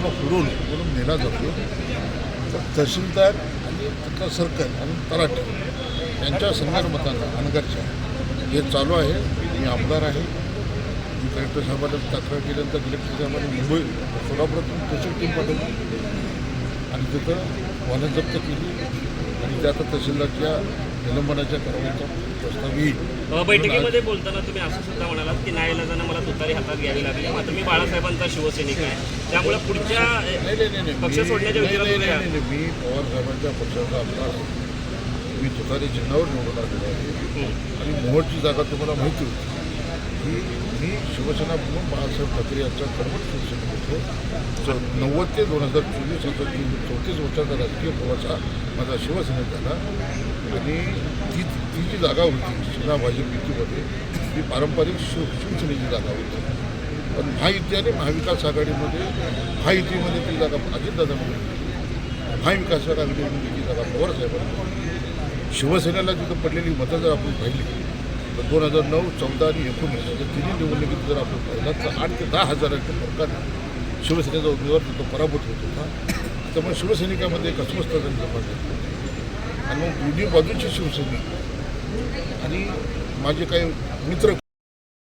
पूर्ण फिरून म्हणून नेला जातो. तर तहसीलदार आणि आता सर्कल आणि तलाठी यांच्या संदर्भातानं अनगरच्या हे चालू आहे. मी आमदार आहे. मी कलेक्टर साहेबांना तक्रार केल्यानंतर कलेक्टर साहेबांनी मुंबई सोलापुरातून तहसील टीम पाठवली. आणि तिथं वाहनं जप्त केली. आणि त्या आता तहसीलदारच्या निलंबनाच्या कारवाईचा प्रस्ताव येईल बैठकीमध्ये बोलताना तुम्ही असं सुद्धा म्हणालात की नाईलाजानं मला तुतारी हातात घ्यावी लागली. मात्र मी बाळासाहेबांचा शिवसैनिक आहे. त्यामुळे पुढच्या नाही नाही नाही नाही. पक्ष सोडण्याच्या नाही, नाही, विचारात नाही, नाही, मी पवार साहेबांच्या पक्षाचा आमदार मी तुतारी चिन्हावर निवडून आलेलो आहे. आणि मोहोळची जागा तुम्हाला माहिती होती. की मी शिवसेना म्हणून बाळासाहेब ठाकरे यांचा कडवट शिवसेनेत होतो नव्वद ते दोन हजार चोवीस आता ती चौतीस वर्षाचा राजकीय प्रवासा माझा शिवसेनेत झाला. आणि ती ती जी जागा होती सेना भाजप युतीमध्ये ती पारंपरिक शिव शिवसेनेची जागा होती. पण महायुती आणि महाविकास आघाडीमध्ये महायुतीमध्ये ती जागा अजितदादा मिळाली महाविकास आघाडीमध्ये ती जागा पवारसाहेबांना शिवसेनेला तिथं पडलेली मतं जर आपण पाहिली दोन हजार नऊ चौदा आणि एकोणीस या तिन्ही निवडणुकीत जर आपण पाहिला तर आठ ते दहा हजारांच्या फरकाने शिवसेनेचा उमेदवार तिथं पराभूत होत होता. त्यामुळे शिवसैनिकामध्ये एक अस्वस्थता निर्माण झाली आणि मग दोन्ही बाजूचे शिवसैनिक आणि माझे काही मित्र